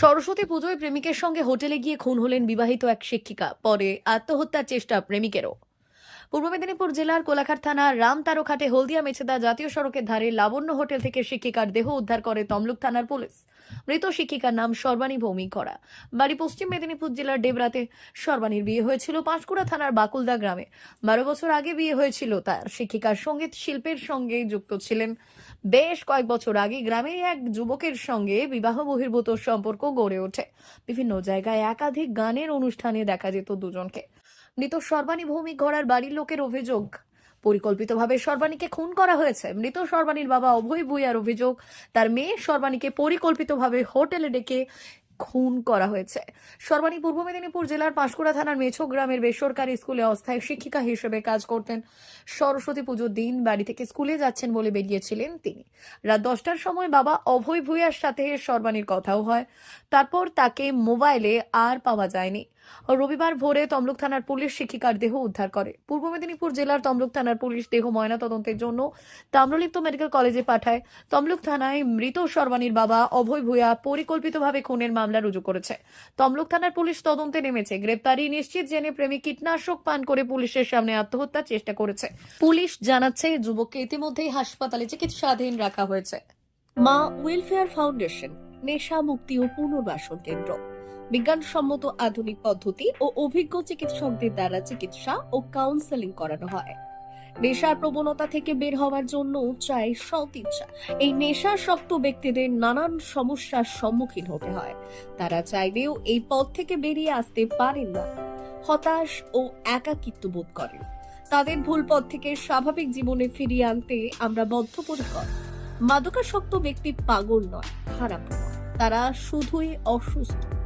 সরস্বতী পুজোয় প্রেমিকের সঙ্গে হোটেলে গিয়ে খুন হলেন বিবাহিত এক শিক্ষিকা। পরে আত্মহত্যার চেষ্টা প্রেমিকেরও। পূর্ব মেদিনীপুর জেলার কোলাঘাট থানার রামতারোঘাটে হলদিয়া মেছেদা জাতীয় সড়কের ধারে লাবণ্য হোটেল থেকে শিক্ষিকার দেহ উদ্ধার করে তমলুক থানার পুলিশ। মৃত শিক্ষিকার নাম সর্বাণী ভৌমিক করা বাড়ি পশ্চিম মেদিনীপুর জেলার ডেবরাতে সর্বাণীর বিয়ে হয়েছিল পাঁশকুড়া থানার বাকুলদা গ্রামে। বারো বছর আগে বিয়ে হয়েছিল তার। শিক্ষিকার সংগীত শিল্পের সঙ্গে যুক্ত ছিলেন। বেশ কয়েক বছর আগে গ্রামে এক যুবকের সঙ্গে বিবাহ বহির্ভূত সম্পর্ক গড়ে ওঠে। বিভিন্ন জায়গায় একাধিক গানের অনুষ্ঠানে দেখা যেত দুজনকে। মৃত সর্বাণী ভৌমিক গড়ার বাড়ির লোকের অভিযোগ। পরিকল্পিতভাবে সর্বাণীকে খুন করা হয়েছে। মৃত সর্বাণীর বাবা অভয় ভূঁইয়ার অভিযোগ, তার মেয়ে সর্বাণীকে পরিকল্পিতভাবে হোটেলে ডেকে খুন করা হয়েছে। সর্বাণী পূর্ব মেদিনীপুর জেলার পাঁশকুড়া থানার মেছো গ্রামের বেসরকারি স্কুলে অস্থায়ী শিক্ষিকা হিসেবে কাজ করতেন। সরস্বতী পুজোর দিন বাড়ি থেকে স্কুলে যাচ্ছেন বলে বেরিয়েছিলেন তিনি। রাত দশটার সময় বাবা অভয় ভূঁইয়ার সাথে সর্বাণীর কথাও হয়। তারপর তাকে মোবাইলে আর পাওয়া যায়নি। রবিবার ভোরে তমলুক থানার পুলিশ শিক্ষিকার দেহ উদ্ধার করে। পূর্ব মেদিনীপুর জেলার তমলুক থানার পুলিশ দেহ ময়নাতদন্তের জন্য তাম্রলিপ্ত মেডিকেল কলেজে পাঠায়। তমলুক থানায় মৃত সর্বাণীর বাবা অভয় ভূয়া পরিকল্পিতভাবে খুনের মামলা রুজু করেছে। তমলুক থানার পুলিশ তদন্তে নেমেছে। গ্রেপ্তারি নিশ্চিত জেনে প্রেমী কীটনাশক পান করে পুলিশের সামনে আত্মহত্যার চেষ্টা করেছে। পুলিশ জানাচ্ছে, যুবককে ইতিমধ্যেই হাসপাতালে চিকিৎসাধীন রাখা হয়েছে। মা ওয়েলফেয়ার ফাউন্ডেশন, নেশা মুক্তি ও পুনর্বাসন কেন্দ্র। বিজ্ঞানসম্মত আধুনিক পদ্ধতি ও অভিজ্ঞ চিকিৎসকদের দ্বারা চিকিৎসা ও কাউন্সেলিং করানো হয়। নেশার প্রবণতা থেকে বের হওয়ার জন্য চাই সৎ ইচ্ছা এই নেশাসক্ত ব্যক্তিদের নানান সমস্যার সম্মুখীন হতে হয়। তারা চাইলেও এই পথ থেকে বেরিয়ে আসতে পারেন না। হতাশ ও একাকিত্ব বোধ করেন। তাদের ভুল পথ থেকে স্বাভাবিক জীবনে ফিরিয়ে আনতে আমরা বদ্ধপরিকর। মাদকাসক্ত ব্যক্তি পাগল নয়, খারাপ নয়। তারা শুধুই অসুস্থ।